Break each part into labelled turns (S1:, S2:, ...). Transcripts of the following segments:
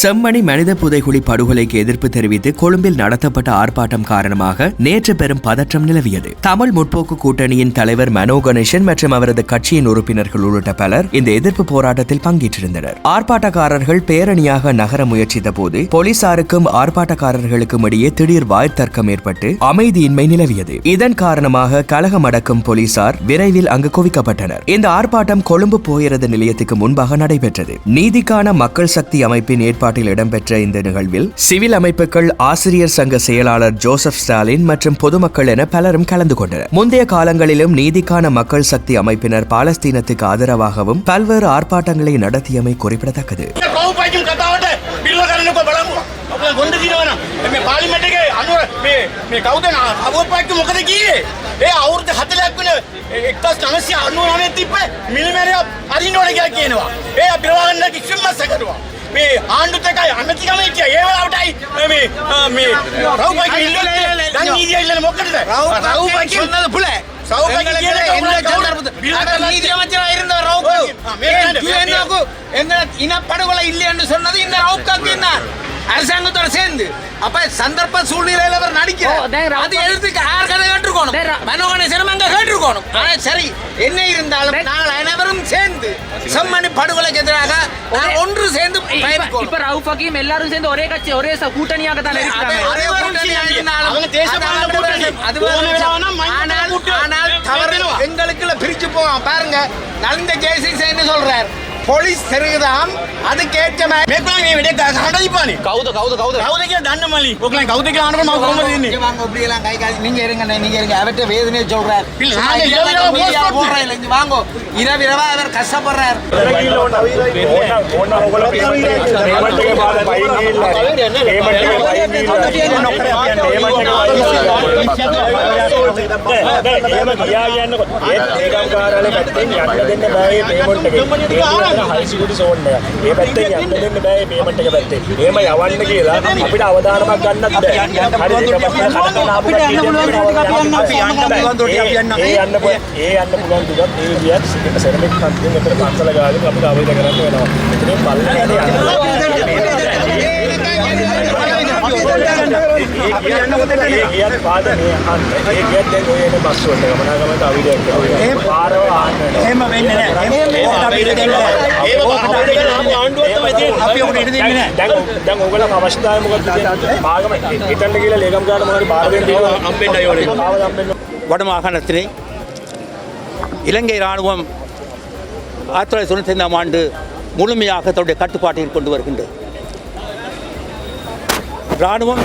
S1: செம்மணி மனித புதைகுழி படுகொலைக்கு எதிர்ப்பு தெரிவித்து கொழும்பில் நடத்தப்பட்ட ஆர்ப்பாட்டம் காரணமாக நேற்று பெரும் பதற்றம் நிலவியது. தமிழ் முற்போக்கு கூட்டணியின் தலைவர் மனோ கணேசன் மற்றும் அவரது கட்சியின் உறுப்பினர்கள் உள்ளிட்ட பலர் இந்த எதிர்ப்பு போராட்டத்தில் பங்கேற்றிருந்தனர். ஆர்ப்பாட்டக்காரர்கள் பேரணியாக நகர முயற்சித்த போது போலீசாருக்கும் ஆர்ப்பாட்டக்காரர்களுக்கும் இடையே திடீர் வாய்த்தர்க்கம் ஏற்பட்டு அமைதியின்மை நிலவியது. இதன் காரணமாக கலகம் அடக்கும் போலீசார் விரைவில் அங்கு குவிக்கப்பட்டனர். இந்த ஆர்ப்பாட்டம் கொழும்பு போகிறது நிலையத்துக்கு முன்பாக நடைபெற்றது. நீதிக்கான மக்கள் சக்தி அமைப்பின் ஏற்பாட்டில் இடம்பெற்ற இந்த நிகழ்வில் சிவில் அமைப்புகள் ஆசிரியர் சங்க செயலாளர் ஜோசப் ஸ்டாலின் மற்றும் பொதுமக்கள் என பலரும் கலந்து கொண்டனர் முந்தைய காலங்களிலும் நீதிக்கான மக்கள் சக்தி அமைப்பினர் பாலஸ்தீனத்துக்கு ஆதரவாகவும் பல்வேறு ஆர்ப்பாட்டங்களை நடத்தியமை குறிப்பிடத்தக்கது
S2: කවුපයිකින් කතාවට පිල්ල කරන්නක බලමු අප ගොඩ දිනවන මේ පාලිමට එක අනුව මේ මේ කවුද අවපයික මොකද කියේ ඒ අවුරුද හතලයක් වන එක්තස් නමසි අනුව නමේ තිබ්බ මිලිමැරය අරින්නෝන කියලා කියනවා ඒ පිරවාගන්න කිසිම්මස්ස කරුවා మీ ఆండుతకాయ
S3: అన్నతికమైతే ఏమైనా ఉంటాయి
S2: మీ
S3: మీ
S2: రావు
S3: పైకి ఇల్లు దాన్ని ఇది ఇల్లు మొక్కడు రావు
S2: పైకి ఉన్నది పులే
S3: రావు పైకి இனப்படுகொலை இல்லை என்று சொன்னது இந்த ரவுக்காக்கு என்ன அரசாங்கத்தோட சேர்ந்து அப்ப சந்தர்ப்ப சூழ்நிலையில அவர் நடிக்கிறார் அது எதிர்த்து யார் கதை கேட்டுருக்கணும் மனோகணேசனம் அங்க கேட்டிருக்கணும் ஆனா சரி. என்ன இருந்தாலும். நாங்கள் அனைவரும் சேர்ந்து செம்மணி படுகொலைக்கு எதிராக ஒன்று சேர்ந்து
S4: இப்ப இப்ப
S3: பயணிக்கணும்.
S4: ரவுஃப் ஹக்கீம் எல்லாரும் சேர்ந்து ஒரே கட்சி ஒரே ச- கூட்டணியாக தான்.
S2: மஞ்சள்
S3: ஆனால் தவறு? எங்களுக்குள்ள பிரிச்சு போவான் பாருங்க நலிந்த ஜெயசிங் என்ன சொல்றார். போலீஸ் தெருகுதாம் அதுக்கேற்ற மாதிரி
S2: මේකම මේ වැඩේ හඬදිපානේ
S3: கவுத கவுத கவுத
S2: කවුද කියලා දන්න මලි ඔකලන් කවුද කියලා අහනකොට මම කොහොමද ඉන්නේ
S3: இங்க வாங்க இப்படி எல்லாம் கை கால் நீங்க இருங்க நீங்க இருங்க அவர்கிட்ட வேதனையை சொல்றார்
S2: இல்ல,
S3: சும்மா
S2: நாங்க
S3: இதெல்லாம்
S2: இரவு இரவு
S3: மீடியால
S2: post
S3: போடுறேன் இல்ல, இங்க வாங்க இரவு இரவா அவர் கஷ்டப்படுறார்
S5: ඒම යවන්න කියලා අපිට අවධානමක් ගන්නත් බෑ. හයිසිකුට සෝන්න ඒ පැත්තේ ඇතලෙන්න බෑ මේමට එක පැත්තේ. ඒම යවන්න කියලා අපිට අවධානමක් ගන්නත් යන්න ඒ අන්න පුළුවන් දුගත් ඒ වියත් සෙරමෙක් කන්තිෙන් අතර පන්සල ගාල අපිට අවේද කරන්න වෙනවා. එතන බල්ල ඒ කියන්න පාද මේ හන්ත ඒ කියත් දැන් ඔය එන බස් වලට ගමනාගමන අවිඩයක් ඒ පාරවල් එහෙම වෙන්නේ නැහැ. එහෙම අපිට දෙන්නේ නැහැ.
S2: අපි ඔකට ඉඩ දෙන්නේ නැහැ.
S5: දැන් දැන් ඔයගොල්ලෝ අවශ්‍යතාවය මොකක්ද කියන්නේ? ආගම හිතන්න කියලා ලේකම් ගාන මොකද බාර දෙන්න කියලා හම්බෙන්නයි ඕනේ. ආව හම්බෙන්න
S6: வடமாகாணத்திலே இலங்கை இராணுவம் ஆயிரத்தி தொள்ளாயிரத்தி தொண்ணூற்றி ஐந்தாம் ஆண்டு முழுமையாக தன்னுடைய கட்டுப்பாட்டில் கொண்டு வருகின்றது இராணுவம்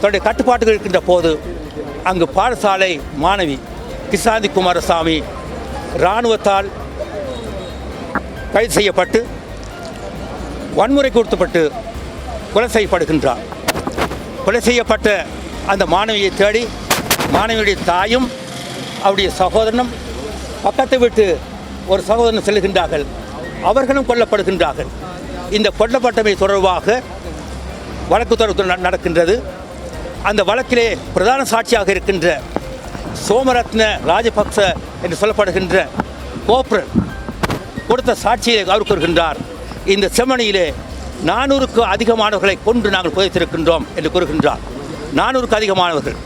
S6: தன்னுடைய கட்டுப்பாட்டுகள் இருக்கின்ற போது அங்கு பாடசாலை மாணவி கிசாந்தி குமாரசாமி இராணுவத்தால் கைது செய்யப்பட்டு வன்முறைக்கு கொடுத்தப்பட்டு கொலை செய்யப்படுகின்றார். கொலை செய்யப்பட்ட அந்த மாணவியை தேடி மாணவியுடைய தாயும் அவருடைய சகோதரனும் பக்கத்தை விட்டு ஒரு சகோதரன் செல்கின்றார்கள். அவர்களும் கொல்லப்படுகின்றார்கள். இந்த கொல்லப்பட்டமை தொடர்பாக வழக்கு தொடர்பு ந- நடக்கின்றது. அந்த வழக்கிலே பிரதான சாட்சியாக இருக்கின்ற சோமரத்ன ராஜபக்ச என்று சொல்லப்படுகின்ற கோப்ரன் கொடுத்த சாட்சியை அவர் கூறுகின்றார். இந்த செம்மணியிலே நானூறுக்கு அதிகமானவர்களை கொன்று நாங்கள் புதைத்திருக்கின்றோம் என்று கூறுகின்றார். நானூறுக்கு அதிகமானவர்கள்.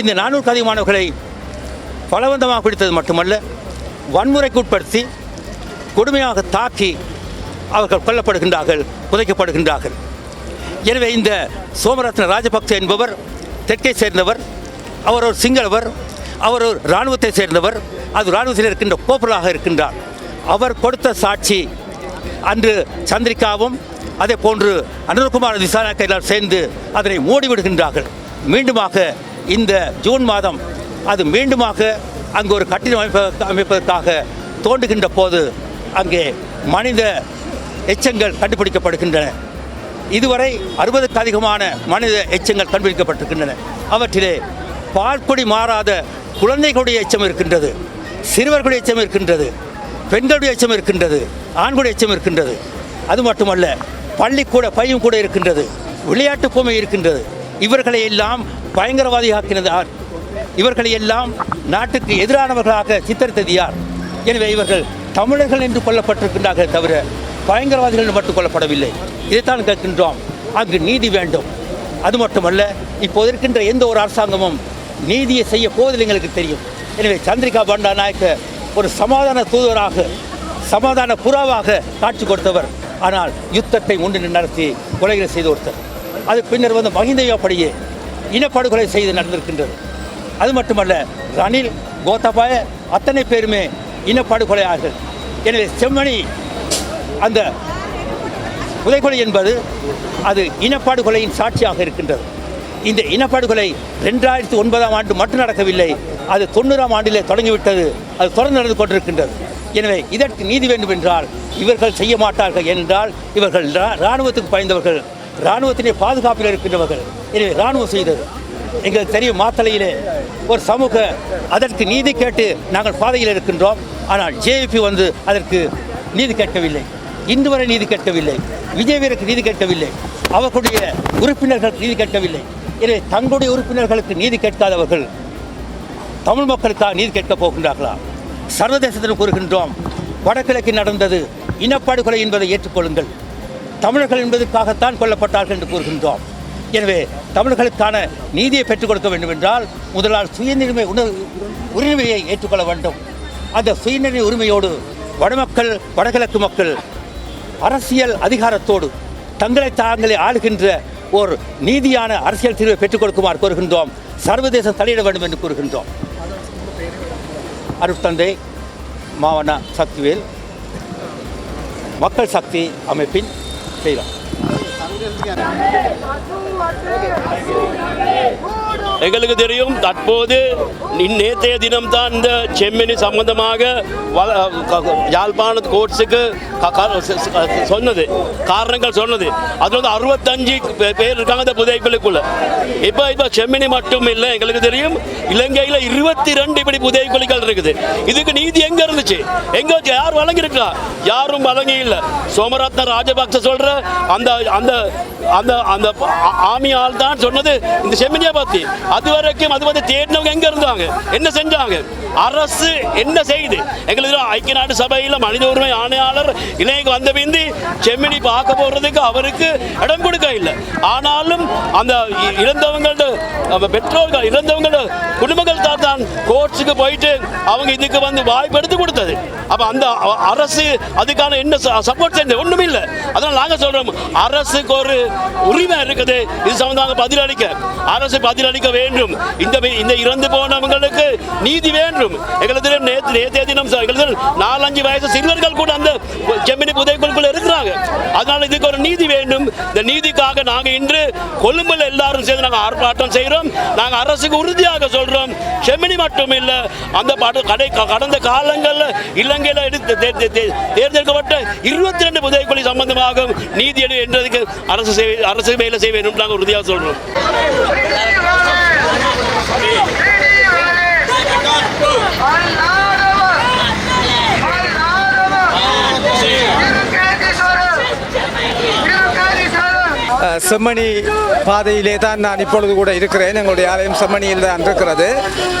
S6: இந்த நானூறுக்கு அதிகமானவர்களை பலவந்தமாக பிடித்தது மட்டுமல்ல வன்முறைக்கு உட்படுத்தி கொடுமையாக தாக்கி அவர்கள் கொல்லப்படுகின்றார்கள் புதைக்கப்படுகின்றார்கள். எனவே இந்த சோமரத்ன ராஜபக்ச என்பவர் தெற்கை சேர்ந்தவர் அவர் ஒரு சிங்களவர் அவர் ஒரு இராணுவத்தை சேர்ந்தவர் அது இராணுவத்தில் இருக்கின்ற கோப்பலாக இருக்கின்றார். அவர் கொடுத்த சாட்சி அன்று சந்திரிகாவும் அதே போன்று அனுர்குமார் திசானாக்க எல்லாரும் சேர்ந்து அதனை மூடிவிடுகின்றார்கள். மீண்டுமாக இந்த ஜூன் மாதம் அது மீண்டுமாக அங்கு ஒரு கட்டிடம் அமைப்ப அமைப்பதற்காக தோண்டுகின்ற போது அங்கே மனித எச்சங்கள் கண்டுபிடிக்கப்படுகின்றன. இதுவரை அறுபதுக்கு அதிகமான மனித எச்சங்கள் கண்டுபிடிக்கப்பட்டிருக்கின்றன. அவற்றிலே பால்குடி மாறாத குழந்தைகளுடைய எச்சம் இருக்கின்றது சிறுவர்களுடைய எச்சம் இருக்கின்றது பெண்களுடைய எச்சம் இருக்கின்றது ஆண்களுடைய எச்சம் இருக்கின்றது. அது மட்டுமல்ல பள்ளிக்கூட பையும் கூட இருக்கின்றது விளையாட்டு பொம்மை இருக்கின்றது. இவர்களை எல்லாம் பயங்கரவாதியாக்கினது யார்? இவர்களை எல்லாம் நாட்டுக்கு எதிரானவர்களாக சித்தரித்தது யார்? எனவே இவர்கள் தமிழர்கள் என்று கொல்லப்பட்டிருக்கின்றார்கள் தவிர பயங்கரவாதிகள் மட்டும் கொல்லப்படவில்லை. இதைத்தான் கேட்கின்றோம். அங்கு நீதி வேண்டும். அது மட்டுமல்ல இப்போது இருக்கின்ற எந்த ஒரு அரசாங்கமும் நீதியை செய்ய போவதில் எங்களுக்கு தெரியும். எனவே சந்திரிகா பண்டாநாயக்க ஒரு சமாதான தூதுவராக சமாதான புறாவாக காட்சி கொடுத்தவர். ஆனால் யுத்தத்தை முன்னின்று நடத்தி கொலைகளை செய்து கொடுத்தார் அது பின்னர் வந்து மகிந்தையாப்படியே இனப்படுகொலை செய்து நடந்திருக்கின்றது. அது மட்டுமல்ல ரணில் கோத்தபாய அத்தனை பேருமே இனப்படுகொலையார்கள் எனவே செம்மணி அந்த புதைகொலை என்பது அது இனப்படுகொலையின் சாட்சியாக இருக்கின்றது. இந்த இனப்படுகொலை ரெண்டாயிரத்தி ஒன்பதாம் ஆண்டு மட்டும் நடக்கவில்லை. அது தொண்ணூறாம் ஆண்டிலே தொடங்கிவிட்டது. அது தொடர்ந்து நடந்து கொண்டிருக்கின்றது. எனவே இதற்கு நீதி வேண்டும் என்றால் இவர்கள் செய்ய மாட்டார்கள் என்றால் இவர்கள் இராணுவத்துக்கு பயந்தவர்கள் இராணுவத்தினை பாதுகாப்பில் இருக்கின்றவர்கள். எனவே இராணுவம் செய்தது. எங்களுக்கு தெரியும் மாத்தலையிலே ஒரு சமூக அதற்கு நீதி கேட்டு நாங்கள் பாதையில் இருக்கின்றோம். ஆனால் ஜேபி வந்து அதற்கு நீதி கேட்கவில்லை. இன்று வரை நீதி கேட்கவில்லை. விஜயவீருக்கு நீதி கேட்கவில்லை. அவர்களுடைய உறுப்பினர்களுக்கு நீதி கேட்கவில்லை. எனவே தங்களுடைய உறுப்பினர்களுக்கு நீதி கேட்காதவர்கள் தமிழ் மக்களுக்காக நீதி கேட்கப் போகின்றார்களா? சர்வதேசத்தில் கூறுகின்றோம் வடகிழக்கு நடந்தது இனப்படுகொலை என்பதை ஏற்றுக்கொள்ளுங்கள். தமிழர்கள் என்பதற்காகத்தான் கொல்லப்பட்டார்கள் என்று கூறுகின்றோம். எனவே தமிழர்களுக்கான நீதியை பெற்றுக் கொடுக்க வேண்டும் என்றால் முதலால் சுயநிர்மை உண உரிமையை ஏற்றுக்கொள்ள வேண்டும். அந்த சுயநிர்ணய உரிமையோடு வடமக்கள் வடகிழக்கு மக்கள் அரசியல் அதிகாரத்தோடு தங்களை தாங்களே ஆளுகின்ற ஒரு நீதியான அரசியல் தீர்வை பெற்றுக் கொடுக்குமாறு கோருகின்றோம். சர்வதேசம் தலையிட வேண்டும் என்று கூறுகின்றோம். அருட்தந்தை மாவன சக்திவேல் மக்கள் சக்தி அமைப்பின் செய்தார்
S7: எங்களுக்கு தெரியும் தற்போது இன் நேற்றைய தினம்தான் இந்த செம்மணி சம்பந்தமாக யாழ்ப்பாண கோர்ட்ஸுக்கு க- சொன்னது காரணங்கள் சொன்னது அதில் வந்து அறுபத்தஞ்சு பேர் இருக்காங்க இந்த புதைக்குழுக்குள்ள இப்போ இப்போ செம்மணி மட்டும் இல்லை எங்களுக்கு தெரியும் இலங்கையில் இருபத்தி ரெண்டு இப்படி புதைக்குழிகள் இருக்குது இதுக்கு நீதி எங்க இருந்துச்சு எங்க யார் வழங்கியிருக்கா யாரும் வழங்கி இல்லை சோமரத்ன ராஜபக்ச சொல்ற அந்த அந்த அந்த அந்த ஆ- ஆமி ஆள் தான் சொன்னது இந்த செம்மனியை பற்றி அது வரைக்கும் அது வந்து தேடினவங்க எங்க இருந்தாங்க? என்ன செஞ்சாங்க? அரசு என்ன செய்து? எங்களுக்கு ஐக்கிய நாடு சபையில் மனித உரிமை ஆணையாளர் இணைக்கு வந்த பிந்தி செம்மினி பார்க்க போறதுக்கு அவருக்கு இடம் கொடுக்க இல்லை. ஆனாலும் அந்த இ- இறந்தவங்களோட நம்ம பெற்றோர்கள் இறந்தவங்களோட குடும்பங்கள் தான் தான் கோர்ட்ஸுக்கு போயிட்டு அவங்க இதுக்கு வந்து வாய்ப்பு எடுத்து கொடுத்தது. அப்போ அந்த அரசு அதுக்கான என்ன சப்போர்ட் செஞ்சது ஒன்றும் இல்லை. அதனால் நாங்கள் சொல்கிறோம் அரசுக்கு ஒரு உரிமை இருக்குது. இது சம்பந்தமாக பதிலளிக்க. அரசு பதிலளிக்க வேண்டும். இந்த இந்த இறந்து போனவங்களுக்கு நீதி வேண்டும். எங்களுக்கு நேற்று நேற்றைய தினம் ச- எங்களுக்கு நாலஞ்சு வயசு சிறுவர்கள் கூட அந்த செம்மினி புதைக்குழுக்குள்ள இருக்கிறாங்க. அதனால இதுக்கு ஒரு நீதி வேண்டும். இந்த நீதிக்காக நாங்கள் இன்று கொழும்புல எல்லாரும் சேர்ந்து நாங்க ஆர்ப்பாட்டம் செய்கிறோம் நாங்க அரசுக்கு உறுதியாக சொல்றோம். செம்மினி மட்டும் இல்லை அந்த பட- கடை க- கடந்த காலங்களில் இலங்கையில் எடுத்து தே- தேர்ந்தெடுக்கப்பட்ட இருபத்தி ரெண்டு புதைக்குழி சம்பந்தமாக நீதி என்றதுக்கு அரசு அரசு வேலை செய்ய வேண்டும். நாங்கள் உறுதியாக சொல்றோம்.
S8: செம்மணி பாதையிலே தான் நான் இப்பொழுது கூட இருக்கிறேன். எங்களுடைய ஆலயம் செம்மணியில் தான் இருக்கிறது.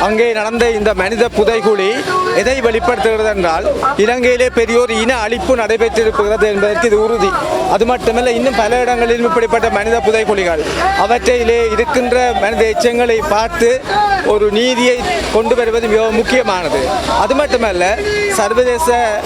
S8: அங்கே நடந்த இந்த மனித புதைகுழி எதை வெளிப்படுத்துகிறது என்றால் இலங்கையிலே பெரியோர் இன அழிப்பு நடைபெற்றிருக்கிறது என்பதற்கு இது உறுதி. அது மட்டுமல்ல இன்னும் பல இடங்களிலும் இப்படிப்பட்ட மனித புதைக்குழிகள் அவற்றையிலே இருக்கின்ற மனித எச்சங்களை பார்த்து ஒரு நீதியை கொண்டு வருவது மிகவும் முக்கியமானது. அது மட்டுமல்ல சர்வதேச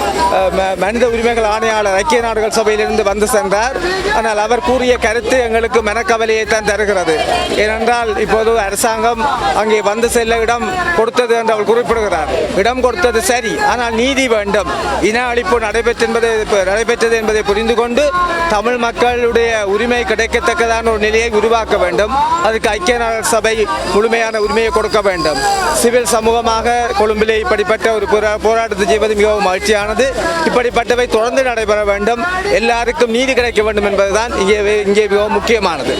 S8: ம- மனித உரிமைகள் ஆணையாளர் ஐக்கிய நாடுகள் சபையிலிருந்து வந்து சென்றார். ஆனால் அவர் கூறிய கருத்து எங்களுக்கு மனக்கவலையை தான் தருகிறது. ஏனென்றால் இப்போது அரசாங்கம் அங்கே வந்து செல்ல இடம் கொடுத்தது என்று அவர் குறிப்பிடுகிறார். இடம் கொடுத்தது சரி. ஆனால் நீதி வேண்டும். இன அழிப்பு நடைபெற்று என்பதை நடைபெற்றது என்பதை புரிந்து கொண்டு தமிழ் மக்களுடைய உரிமை கிடைக்கத்தக்கதான ஒரு நிலையை உருவாக்க வேண்டும். அதுக்கு ஐக்கிய நாடுகள் சபை முழுமையான உரிமையை கொடுக்க வேண்டும். சிவில் சமூகமாக கொழும்பிலே இப்படிப்பட்ட ஒரு போரா- போராட்டத்தை செய்வது மிகவும் மகிழ்ச்சியானது. இப்படிப்பட்டவை தொடர்ந்து நடைபெற வேண்டும். எல்லாருக்கும் நீதி கிடைக்க வேண்டும் என்பதுதான் இங்கே இங்கே மிகவும் முக்கியமானது.